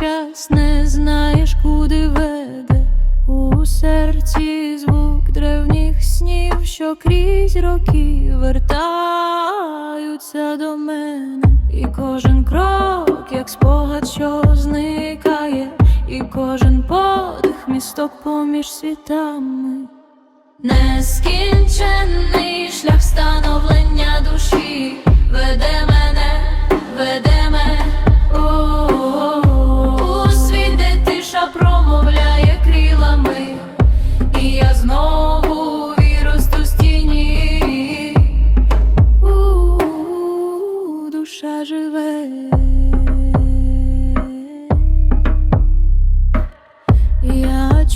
час, не знаєш, куди веде. У серці звук древніх снів, що крізь роки вертаються до мене, і кожен крок, як спогад, що зникає, і кожен подих місток поміж світами. Нескінчений шлях становлення душі веде мене, веде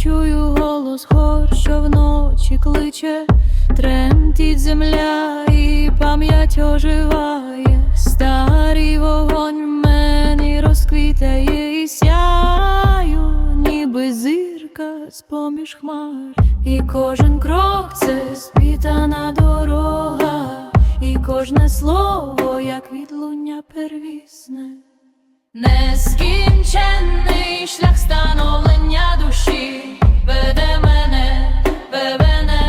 чую голос гор, що вночі кличе, тремтить земля і пам'ять оживає, старий вогонь мені розквітає і сяю, ніби зірка з-поміж хмар, і кожен крок це спітана дорога, і кожне слово, як відлуння первісне. Нескінченний шлях становлення душі. Веде мене, веде мене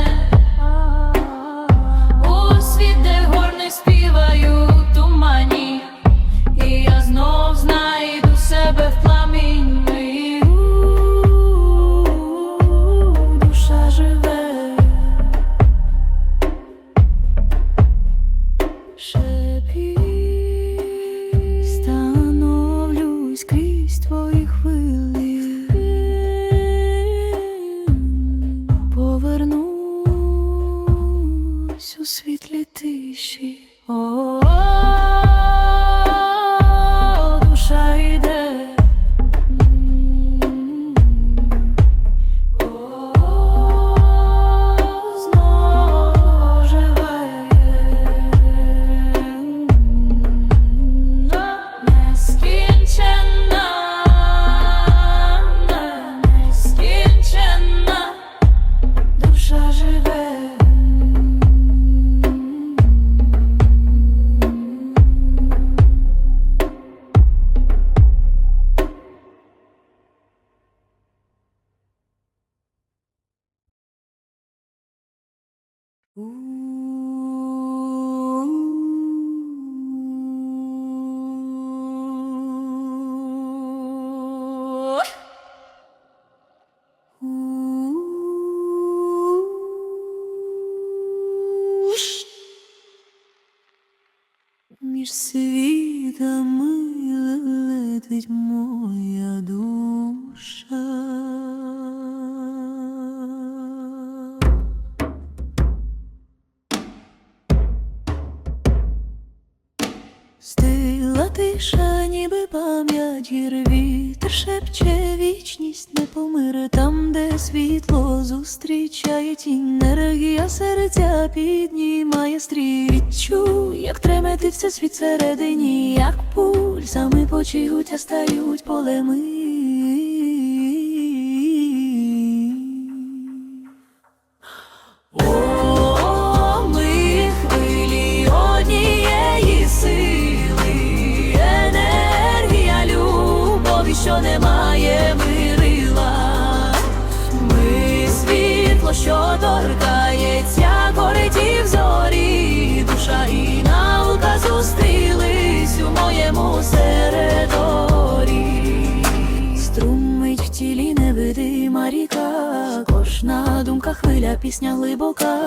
шепче вічність не помире там, де світло зустрічає тінь, енергія серця піднімає стрій. Відчуй, як тремети все світ всередині, як пульсами почують, а стають полеми. Кожна хвиля, пісня глибока,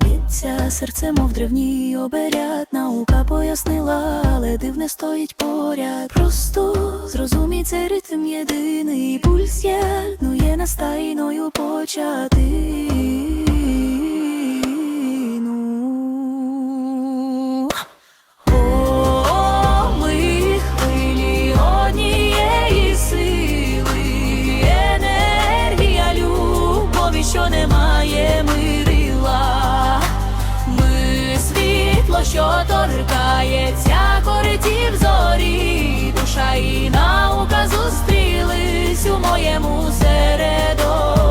б'ється серце, мов древній оберяд. Наука пояснила, але дивне стоїть поряд. Просто зрозумій цей ритм єдиний, пульс є, ну є настайною почати. І наука зустрілись у моєму середорі.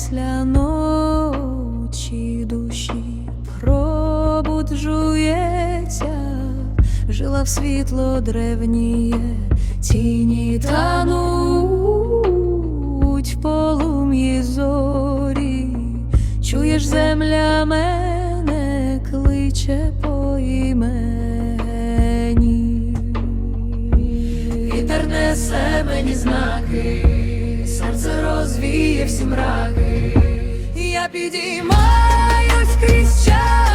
Після ночі душі. Пробуджується, жила в світло древніє, тіні тануть в полум'ї зорі, чуєш, земля мене кличе по імені. Вітер несе мені знаки, серце розвіє всі мраки. Я підіймаюсь крізь час,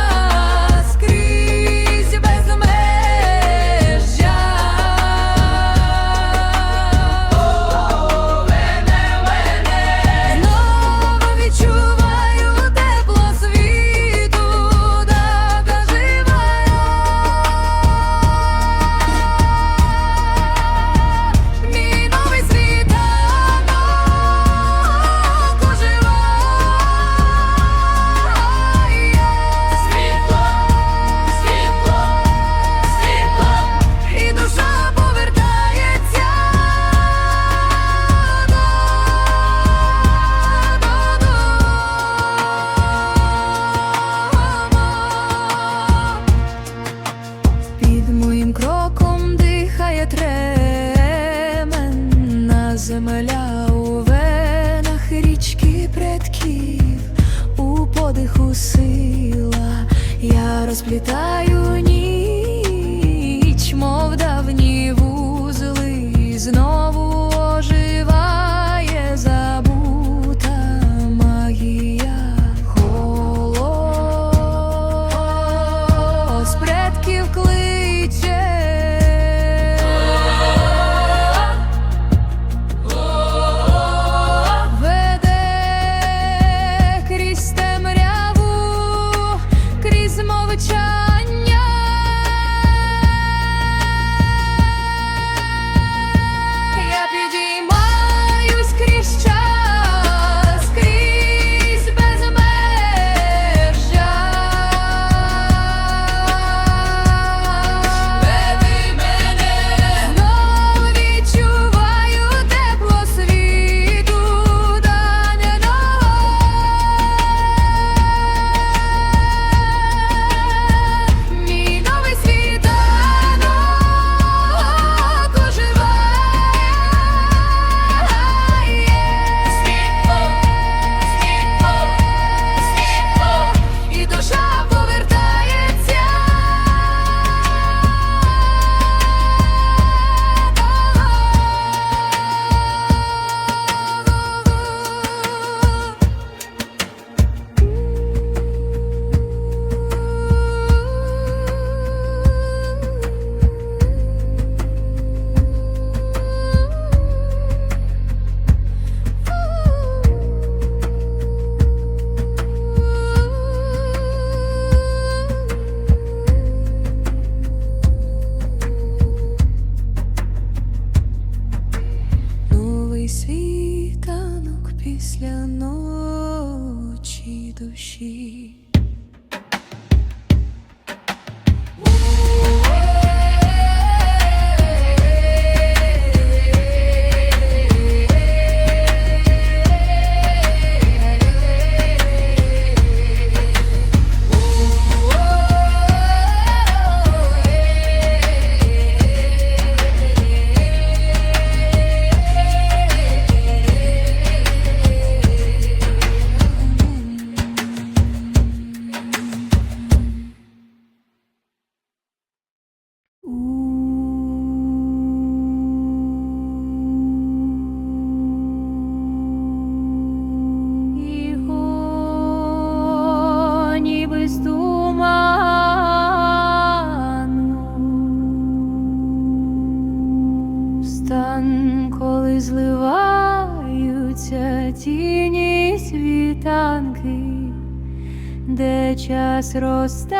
зростає,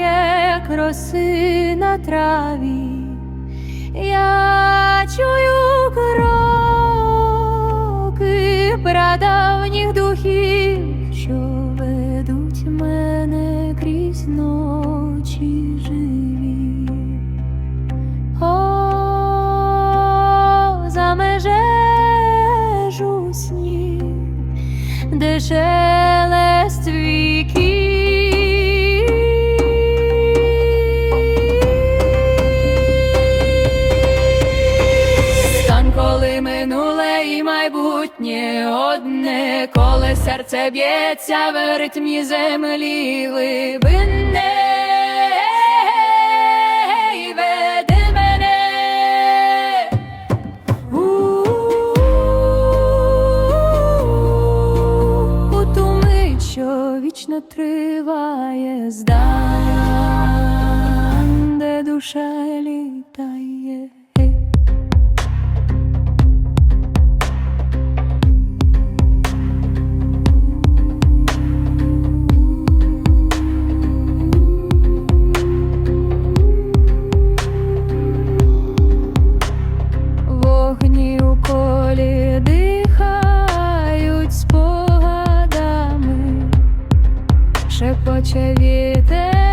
як роси на траві, я чую кроки прадавніх духів, що ведуть мене крізь ночі живі. О, за межею снів, де ще серце б'ється в ритмі землі глибинне. Шепоче вітер,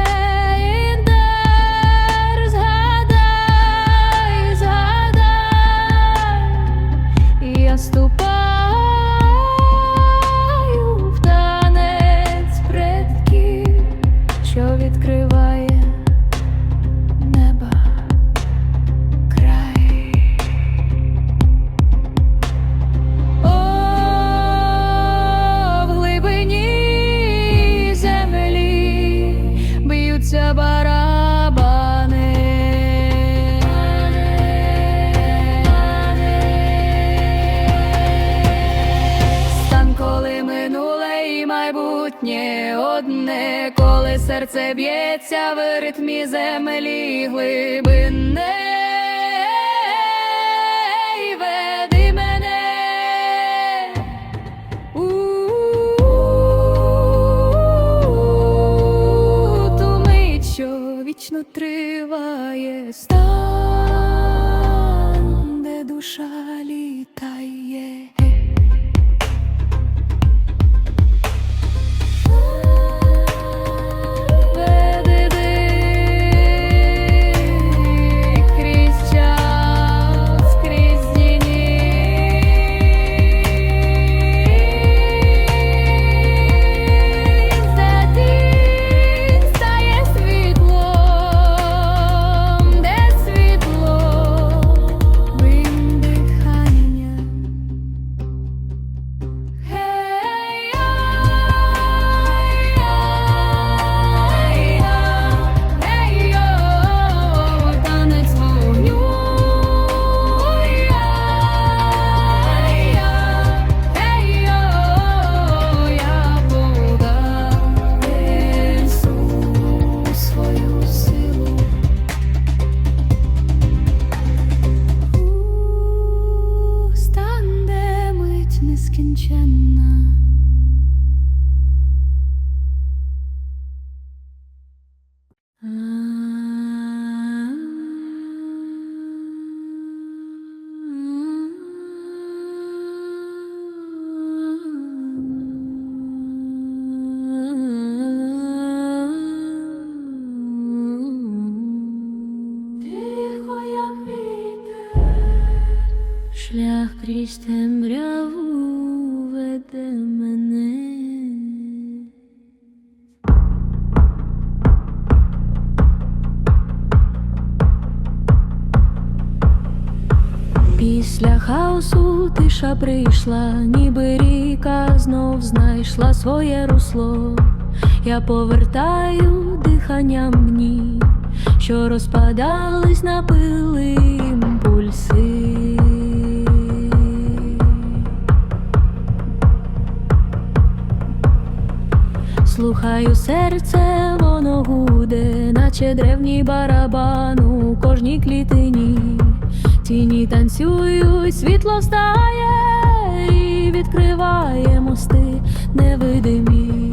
серце б'ється в ритмі землі що вічно триває стан, де душа літає. Крізь темряву веде мене. Після хаосу тиша прийшла, ніби ріка знов знайшла своє русло. Я повертаю диханням дні, що розпадались на пили імпульси. Слухаю серце, воно гуде, наче древній барабан у кожній клітині. Тіні танцюють, світло встає і відкриває мости невидимі.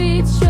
sweet